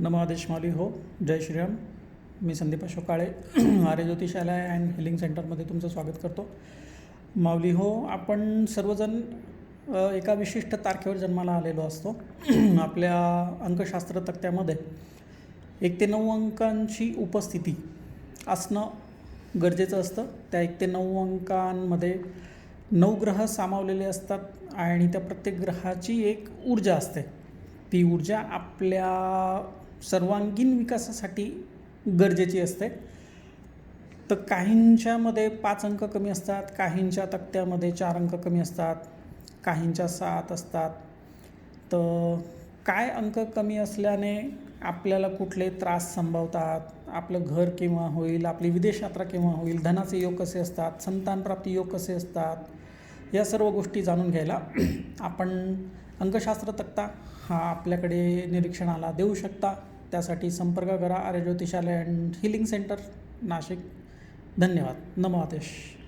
नमो माली हो. जय श्रीराम. मी संदीप अशोक काळे आर्य ज्योतिषालय अँड हिलिंग सेंटरमध्ये तुमचं स्वागत करतो. माऊली हो आपण सर्वजण एका विशिष्ट तारखेवर जन्माला आलेलो असतो. आपल्या अंकशास्त्र तक्त्यामध्ये एक ते नऊ अंकांची उपस्थिती असणं गरजेचं असतं. त्या एक ते नऊ अंकांमध्ये नऊ ग्रह सामावलेले असतात आणि त्या प्रत्येक ग्रहाची एक ऊर्जा असते. ती ऊर्जा आपल्या सर्वांगीण विकासासाठी गरजेची असते. तर काहींच्यामध्ये पाच अंक कमी असतात काहींच्या तक्त्यामध्ये चार अंक कमी असतात काहींच्या सात असतात. तर काय अंक कमी असल्याने आपल्याला कुठले त्रास संभवतात? आपलं घर केव्हा होईल? आपली विदेश यात्रा केव्हा होईल? धनाचे योग कसे असतात? संतानप्राप्ती योग कसे असतात? या सर्व गोष्टी जाणून घ्यायला आपण अंकशास्त्र तक्ता हा आपल्याकडे निरीक्षणाला देऊ शकता. त्यासाठी संपर्क करा Arya Jyotishalaya and healing centre Nashik. धन्यवाद. नमो आदेश.